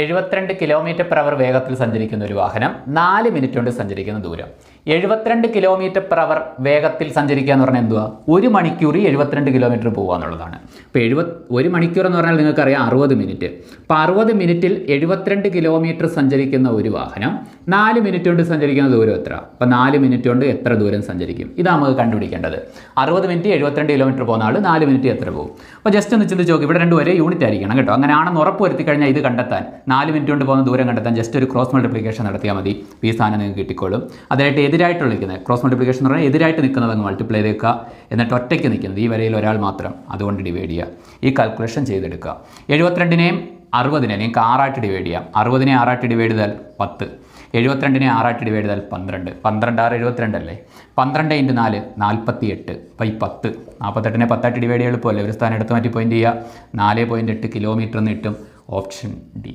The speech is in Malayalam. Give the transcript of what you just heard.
എഴുപത്തിരണ്ട് കിലോമീറ്റർ പെർ അവർ വേഗത്തിൽ സഞ്ചരിക്കുന്ന ഒരു വാഹനം നാല് മിനിറ്റ് കൊണ്ട് സഞ്ചരിക്കുന്ന ദൂരം. എഴുപത്തിരണ്ട് കിലോമീറ്റർ പെർ അവർ വേഗത്തിൽ സഞ്ചരിക്കുക എന്ന് പറഞ്ഞാൽ എന്തുവാ? ഒരു മണിക്കൂർ എഴുപത്തിരണ്ട് കിലോമീറ്റർ പോകുക എന്നുള്ളതാണ്. ഇപ്പോൾ എഴുപത് ഒരു മണിക്കൂർ എന്ന് പറഞ്ഞാൽ നിങ്ങൾക്കറിയാം അറുപത് മിനിറ്റ് അപ്പോൾ അറുപത് മിനിറ്റിൽ എഴുപത്തിരണ്ട് കിലോമീറ്റർ സഞ്ചരിക്കുന്ന ഒരു വാഹനം നാല് മിനിറ്റ് കൊണ്ട് സഞ്ചരിക്കുന്ന ദൂരം എത്ര അപ്പോൾ നാല് മിനിറ്റ് കൊണ്ട് എത്ര ദൂരം സഞ്ചരിക്കും? ഇതാണ് നമുക്ക് കണ്ടുപിടിക്കേണ്ടത്. അറുപത് മിനിറ്റ് എഴുപത്തിരണ്ട് കിലോമീറ്റർ പോകുന്ന ആൾ നാല് മിനിറ്റ് എത്ര പോകും? അപ്പോൾ ജസ്റ്റ് ഒന്ന് ചിന്തിച്ച് നോക്കി. ഇവിടെ രണ്ട് ഒരേ യൂണിറ്റ് ആയിരിക്കണം കേട്ടോ. അങ്ങനെയാണെന്ന് ഉറപ്പ് വരുത്തി കഴിഞ്ഞാൽ ഇത് കണ്ടെത്താൻ നാല് മിനിറ്റ് കൊണ്ട് പോകുന്ന ദൂരം കണ്ടെത്താൻ ജസ്റ്റ് ഒരു ക്രോസ് മൾട്ടിപ്ലിക്കേഷൻ നടത്തിയാൽ മതി. ഈ സാധനം നിങ്ങൾക്ക് കിട്ടിക്കോളും. അതിനായിട്ട് എതിരായിട്ട് നിൽക്കുന്നത് ക്രോസ് മൾട്ടിപ്ലിക്കേഷൻ എന്ന് പറഞ്ഞാൽ എതിരായിട്ട് നിൽക്കുന്നത് അങ്ങ് മൾട്ടിപ്ലൈ ചെയ്തേക്കുക എന്നിട്ട് ഒറ്റയ്ക്ക് നിൽക്കുന്നത്. ഈ വരയിൽ ഒരാൾ മാത്രം. അതുകൊണ്ട് ഡിവൈഡ് ചെയ്യുക. ഈ കാൽക്കുലേഷൻ ചെയ്തെടുക്കുക. എഴുപത്തിരണ്ടിനെയും അറുപതിനെ നിങ്ങൾക്ക് ആറായിട്ട് ഡിവൈഡ് ചെയ്യാം. അറുപതിനെ ആറായിട്ട് ഡിവൈഡ് ചെയ്താൽ പത്ത്. എഴുപത്തിരണ്ടിനെ ആറായിട്ട് ഡിവൈഡ് ചെയ്താൽ പന്ത്രണ്ട്. പന്ത്രണ്ട് ആറ് എഴുപത്തിരണ്ട് അല്ലേ? പന്ത്രണ്ട് ഇന്റു നാല് നാൽപ്പത്തി എട്ട് അപ്പോൾ ഈ പത്ത്. നാൽപ്പത്തെട്ടിനെ പത്തായിട്ട് ഡിവൈഡ് ചെയ്യുമ്പോൾ എളുപ്പമല്ലേ? ഒരു സ്ഥാനം എടുത്ത് മാറ്റി പോയിന്റ് ചെയ്യുക. നാല് പോയിന്റ് എട്ട് കിലോമീറ്റർ എന്ന് കിട്ടും. Option D